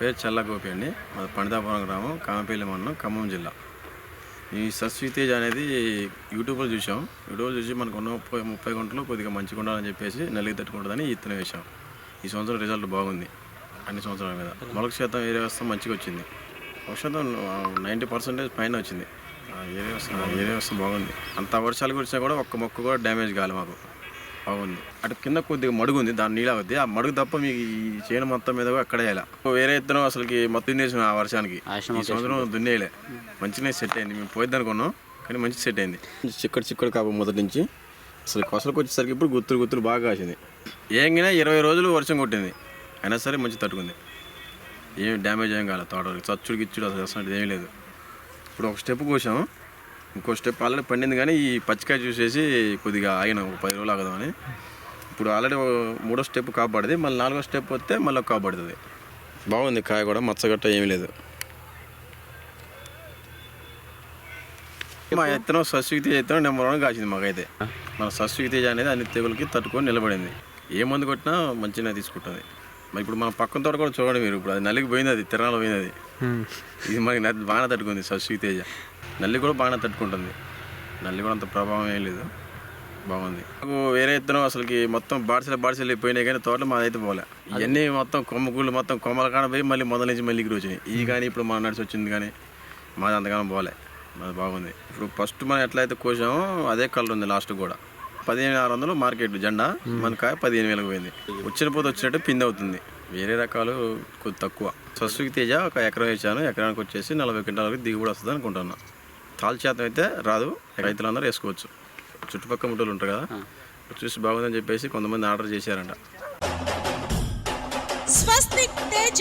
పేరు చల్లగోపి అండి. మాది పండితాపురం గ్రామం కామపల్లి మండలం ఖమ్మం జిల్లా. ఈ సస్వితేజ్ అనేది యూట్యూబ్లో చూసాం యూట్యూబ్లో చూసి మనకు ఉన్న ముప్పై ముప్పై గుంటలు కొద్దిగా మంచిగా ఉండాలని చెప్పేసి నలిగి తట్టుకుంటుందని ఇత్తనం వేసాం ఈ సంవత్సరం రిజల్ట్ బాగుంది అన్ని సంవత్సరాల మీద. మొలక శాతం ఏరియా వ్యవస్థ మంచిగా వచ్చింది. మొలక శాతం నైంటీ పర్సెంటేజ్ పైన వచ్చింది. ఏరియా వ్యవస్థ ఏరియా వ్యవస్థ బాగుంది. అంత వర్షాలు కురిసినా కూడా ఒక్క మొక్క కూడా డ్యామేజ్ కాలే మాకు. బాగుంది అటు కింద కొద్దిగా మడుగు ఉంది దాని నీళ్ళు అవుద్ది ఆ మడుగు తప్ప మీకు ఈ చేను మొత్తం మీద కూడా ఎక్కడ వేయాలి. వేరే ఇత్తనం అసలుకి మొత్తం దున్నేసాం ఆ వర్షానికి. ఈ సంవత్సరం దున్నేయలే. మంచిగానే సెట్ అయింది. మేము పోయిద్ది అనుకున్నాం కానీ మంచి సెట్ అయింది. చిక్కడి చిక్కడి కాపు మొదటి నుంచి. అసలు కొసలకు వచ్చేసరికి ఇప్పుడు గుత్తులు గుత్తులు బాగా కాసింది. ఏంగినా ఇరవై రోజులు వర్షం కొట్టింది. అయినా సరే మంచి తట్టుకుంది. ఏం డ్యామేజ్ ఏం కాలేదు తోటకి చచ్చుడు గిచ్చుడు అసలు అసలు ఏం లేదు. ఇప్పుడు ఒక స్టెప్ కోసాం ఇంకో స్టెప్ ఆల్రెడీ పండింది కానీ ఈ పచ్చికాయ చూసేసి కొద్దిగా ఆగినాం ఒక పది రోజులు ఆగదామని. ఇప్పుడు ఆల్రెడీ మూడో స్టెప్ కాపాడింది మళ్ళీ నాలుగో స్టెప్ వస్తే మళ్ళీ కాపాడుతుంది. బాగుంది కాయ కూడా మచ్చగట్ట ఏమీ లేదు. మా ఎత్తనం సస్వికి తేజ్ ఎత్తనం నెంబర్ వన్ కాసింది మాకైతే. మన సస్వికి తేజ్ అనేది అన్ని తెగులకి తట్టుకొని నిలబడింది. ఏ మందు కొట్టినా మంచిగా తీసుకుంటుంది. మరి ఇప్పుడు మన పక్కన తోట కూడా చూడండి మీరు ఇప్పుడు అది నల్లికి పోయింది అది తిరణాలు పోయింది అది ఇది మనకి బాగానే తట్టుకుంది సస్వికి తేజ. నల్లి కూడా బాగానే తట్టుకుంటుంది. నల్లి కూడా అంత ప్రభావం ఏం లేదు. బాగుంది. నాకు వేరే ఇత్తనం అసలుకి మొత్తం బాడిసలు బాడిసలు పోయినాయి కానీ తోటలో మాదైతే పోలే. ఇవన్నీ మొత్తం కొమ్మకూళ్ళు మొత్తం కొమ్మల కాడ పోయి మళ్ళీ మొదల నుంచి మళ్ళీ ఇక్కడ వచ్చినాయి. ఈ కానీ ఇప్పుడు మా నడిచి వచ్చింది కానీ మాది అంతగానం పోలే. మాది బాగుంది. ఇప్పుడు ఫస్ట్ మనం ఎట్లయితే కోసామో అదే కలర్ ఉంది లాస్ట్ కూడా. పదిహేను ఆరు వందలు మార్కెట్ జెండా మన కాయ పదిహేను వేలకు పోయింది. వచ్చిన పోతే వచ్చినట్టు పిండి అవుతుంది. వేరే రకాలు కొద్ది తక్కువ. సస్సుకి తేజ ఒక ఎకరం వేసాను. ఎకరానికి వచ్చేసి నలభై క్వింటాల వరకు దిగుబడి వస్తుంది అనుకుంటున్నాను తాల్ శాతం అయితే రాదు. రైతులందరూ వేసుకోవచ్చు. చుట్టుపక్కల ముట్టలు ఉంటారు కదా. చూసి బాగుందని చెప్పేసి కొంతమంది ఆర్డర్ చేశారంట. స్వస్తిక్ తేజ